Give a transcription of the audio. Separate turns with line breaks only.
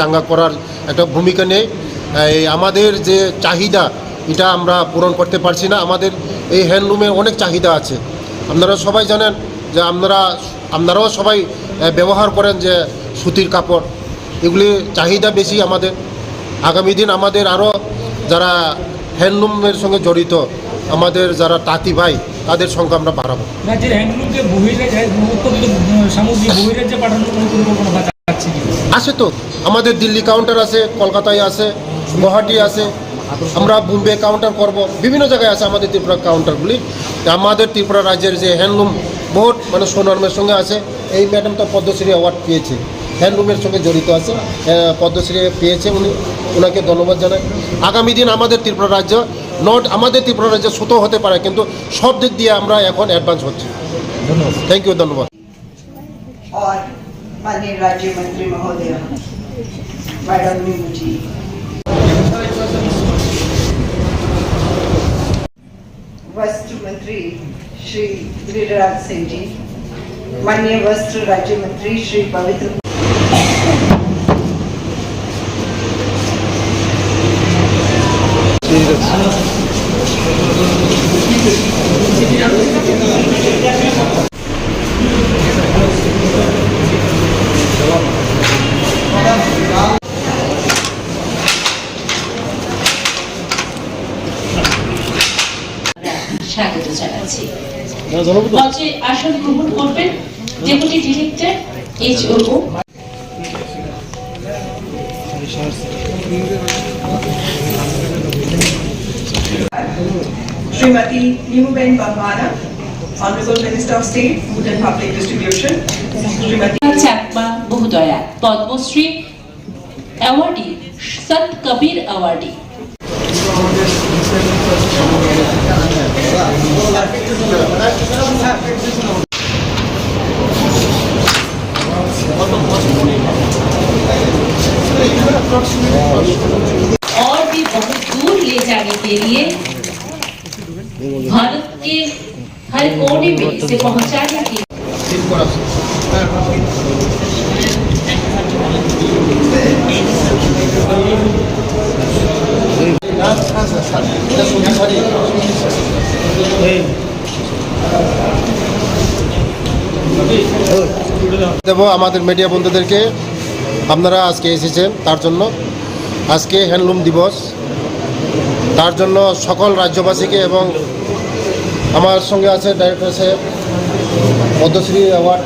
চাঙ্গা করার একটা ভূমিকা নেই। এই আমাদের যে চাহিদা, এটা আমরা পূরণ করতে পারছি না। আমাদের এই হ্যান্ডলুমে অনেক চাহিদা আছে। আপনারা সবাই জানেন যে আপনারা আপনারাও সবাই ব্যবহার করেন যে সুতির কাপড়। এগুলি চাহিদা বেশি আমাদের। আগামী দিন আমাদের আরও যারা হ্যান্ডলুমের সঙ্গে জড়িত, আমাদের যারা তাঁতি ভাই, তাদের সংখ্যা আমরা বাড়াবো। আছে তো। আমাদের দিল্লি কাউন্টার আছে কলকাতায় আছে গুয়াহাটি আছে। আমরা বোম্বে কাউন্টার করব। বিভিন্ন জায়গায় আছে আমাদের ত্রিপুরা কাউন্টারগুলি তা আমাদের ত্রিপুরা রাজ্যের যে হ্যান্ডলুম বহুত মানে সুনামের সঙ্গে আছে। এই ম্যাডাম তো পদ্মশ্রী অ্যাওয়ার্ড পেয়েছে। হ্যান্ডলুমের সঙ্গে জড়িত আছে। পদ্মশ্রী পেয়েছে উনি। ওনাকে ধন্যবাদ জানাই। আগামী দিন আমাদের ত্রিপুরা রাজ্য নট আমাদের ত্রিপুরা রাজ্য ছোটো হতে পারে কিন্তু সব দিক দিয়ে আমরা এখন অ্যাডভান্স হচ্ছি। ধন্যবাদ। থ্যাংক ইউ ধন্যবাদ।
माननीय राज्य मंत्री महोदय मैडम नीमू जी. वस्त्र मंत्री श्री गिरिराज सिंह जी माननीय वस्त्र राज्य मंत्री श्री पवित्र
স্বাগত জানাচ্ছি। হ্যাঁ, মঞ্চে আসন গ্রহণ করবেন deputy director H O
Shrimati Nimuben Bambhania Honorable Minister of State, Food and Public Distribution, Srimati
Chakma বহুদয়া Padmashri awardee Sant Kabir awardee दूर ले जाने के लिए भारत के हर कोने में इसे पहुंचाने की
দেবো আমাদের মিডিয়া বন্ধুদেরকে আপনারা আজকে এসেছেন তার জন্য আজকে হ্যান্ডলুম দিবস তার জন্য সকল রাজ্যবাসীকে এবং আমার সঙ্গে আছে ডাইরেক্টর সাহেব পদ্মশ্রী অ্যাওয়ার্ড